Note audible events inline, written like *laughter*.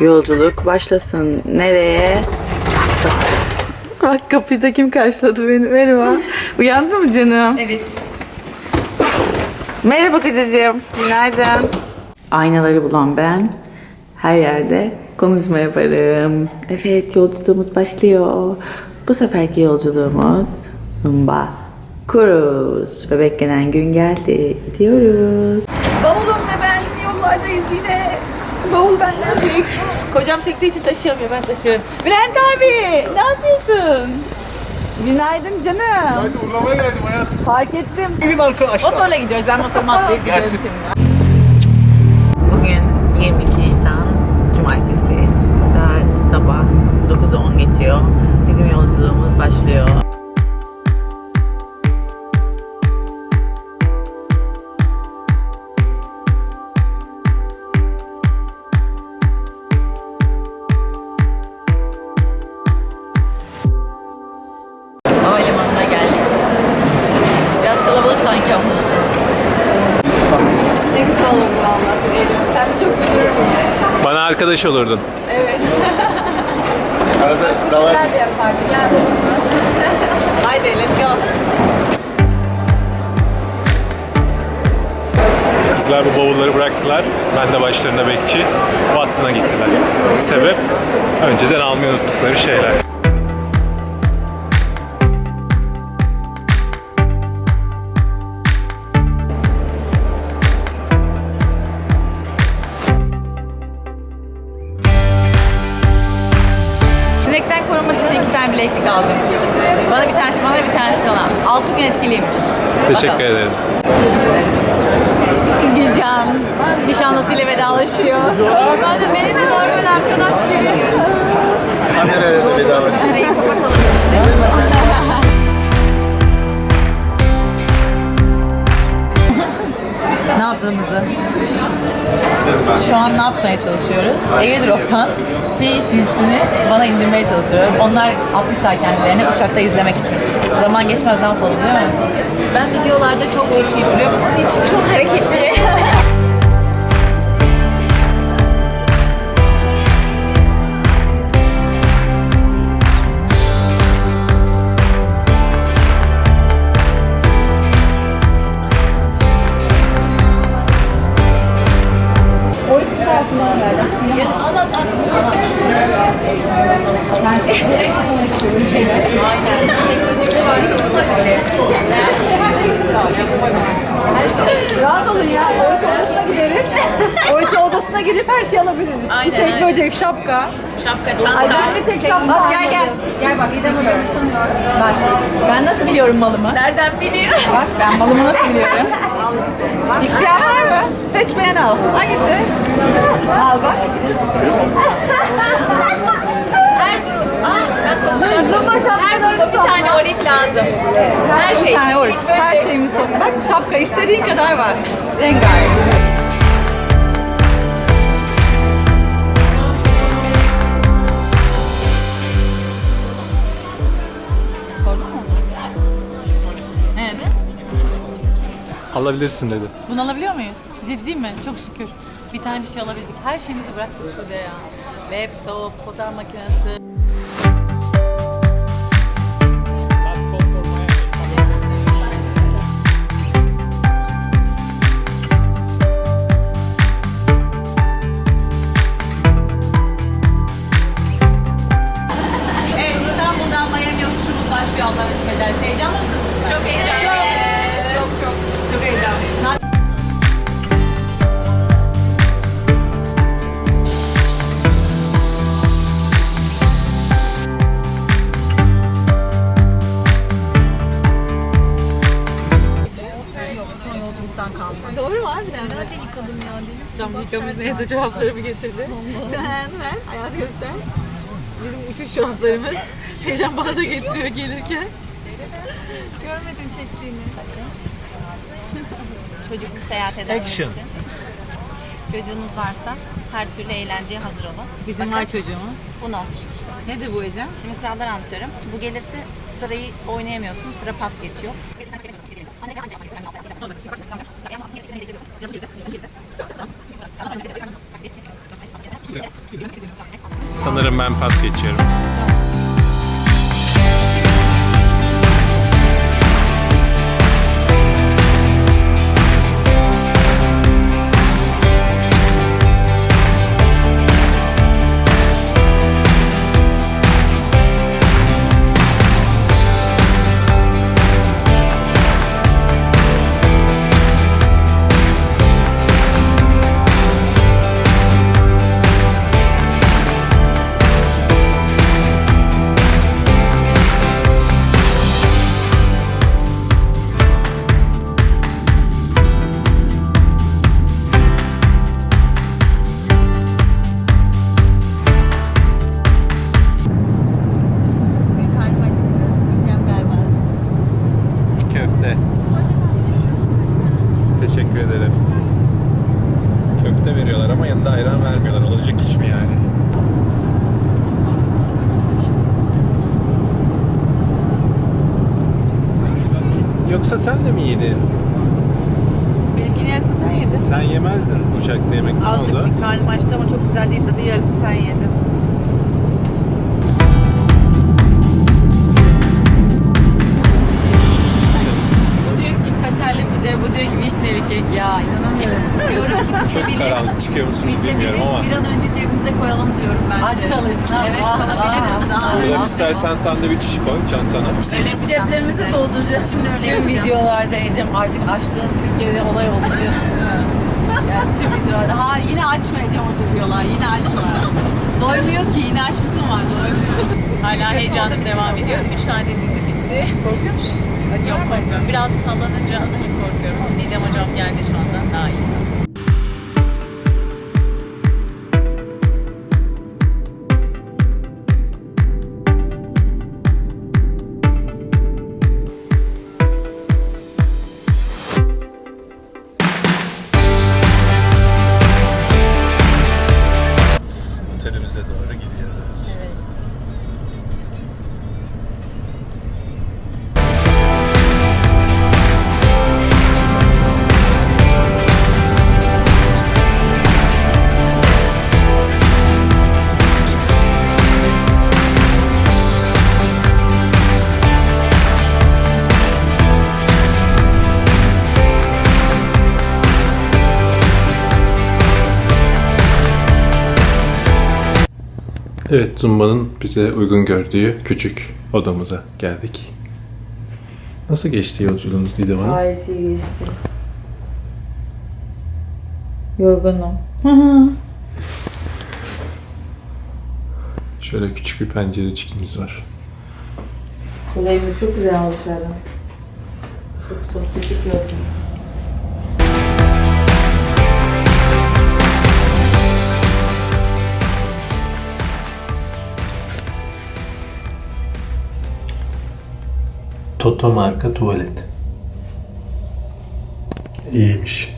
Yolculuk başlasın. Nereye? Sağ. Bak kapıda kim karşıladı beni? Merhaba. Uyandın mı canım? Evet. Merhaba kocacığım. Günaydın. Aynaları bulan ben. Her yerde konuşma yaparım. Evet yolculuğumuz başlıyor. Bu seferki yolculuğumuz Zumba Cruise. Ve beklenen gün geldi. Gidiyoruz. Bavulum ve ben yollardayız yine. Bavul benden büyük. Kocam çektiği için taşıyamıyor ben taşıyorum. Bülent abi ne yapıyorsun? Günaydın canım. Hadi uğurlamaya geldim hayatım. Fark ettim. Gidin arkadaşlar. Motorla gidiyoruz. Ben motorumu atlayıp gidiyorum şimdi. Bugün 22 Nisan Cumartesi. Saat sabah 9'u 10 geçiyor. Bizim yolculuğumuz başlıyor. Arkadaş olurdun. Evet. Arada dalar. Nerede yapardık? Gel. *laughs* Haydi let's go. Kızlar bu bavulları bıraktılar. Ben de başlarında bekçi. Watson'a gittiler. Sebep önceden almayı unuttukları şeyler. Tanesi sana. Altı gün etkiliymiş. Teşekkür Bakalım. ederim. Gülcan nişanlısıyla vedalaşıyor. Ben de benimle normal arkadaş gibi. Kameraya da vedalaşın. Arayı kapatalım şimdi. ne yaptığımızı? Şu an ne yapmaya çalışıyoruz? Airdrop'tan fi dizisini bana indirmeye çalışıyoruz. Onlar atmışlar kendilerini uçakta izlemek için. Zaman geçmez ne yapalım değil mi? Ben videolarda çok ciddi duruyorum. Onun için çok hareketli. *laughs* Rahat olun ya. Oyun odasına gideriz. *laughs* Oyun odasına gidip her şeyi alabiliriz. Aynen, Çiçek, aynen. böcek, şapka. Şapka, Ay çanta. ben bir tek şapka Bak gel gel. Gel bak. Bak. Ben nasıl biliyorum malımı? Nereden biliyor? Bak ben malımı nasıl biliyorum? İsteyen var mı? Seç beğen al. Hangisi? Al bak. Her grup. Ah, ben. Her gruba bir tane orik lazım. Her şey. Bir tane orik. Her şeyimiz top. Bak şapka istediğin kadar var. Rengarenk. Alabilirsin dedi. Bunu alabiliyor muyuz? Ciddi mi? Çok şükür. Bir tane bir şey alabildik. Her şeyimizi bıraktık şurada ya. Laptop, fotoğraf makinesi. Yıkamış neyse cevaplarımı getirdi. Sen ver, hayatı göster. Bizim uçuş cevaplarımız. Heyecan bana da getiriyor gelirken. Görmedin çektiğini. çocuklu seyahat edenler Action. için. Çocuğunuz varsa her türlü eğlenceye hazır olun. Bizim var çocuğumuz. Bunu. Nedir bu Ecem? Şimdi kuralları anlatıyorum. Bu gelirse sırayı oynayamıyorsun. Sıra pas geçiyor. Sanırım ben pas geçiyorum. Yoksa sen de mi yedin? Benimkini yarısı sen yedin. Sen yemezdin uçakta yemek ne Azıcık oldu? bir karnım açtı ama çok güzel değil tadı. Yarısı sen yedin. Bu diyor ki kaşarlı pide, bu diyor ki vişneli kek ya inanamıyorum. Çok karanlık çıkıyor musunuz Bitebilir. bilmiyorum ama. Bir an önce cebimize koyalım diyorum bence. Aç kalırsın ha. Evet kalabiliriz daha. Buradan istersen sandviç koy çantana. Öyle ceplerimizi dolduracağız şimdi öyle Tüm yapacağım. videolarda Ecem artık açtığın Türkiye'de olay oldu değil mi? Yani tüm videolarda. Ha yine açmayacağım o videolar. Yine açma. Doymuyor ki yine açmışsın var doymuyor. Hala heyecanım devam ediyor. Üç tane dizi bitti. Korkuyor musun? Yok korkmuyorum. Biraz sallanınca azıcık korkuyorum. Didem hocam geldi şu anda. Daha iyi. Evet, Zumba'nın bize uygun gördüğü küçük odamıza geldik. Nasıl geçti yolculuğunuz Didem Hanım? Gayet iyi geçti. Yorgunum. *laughs* Şöyle küçük bir pencerecikimiz var. Kuzeyimiz çok güzel oldu şu an. Çok sosyetik gördüm. Toto marka tuvalet. İyiymiş.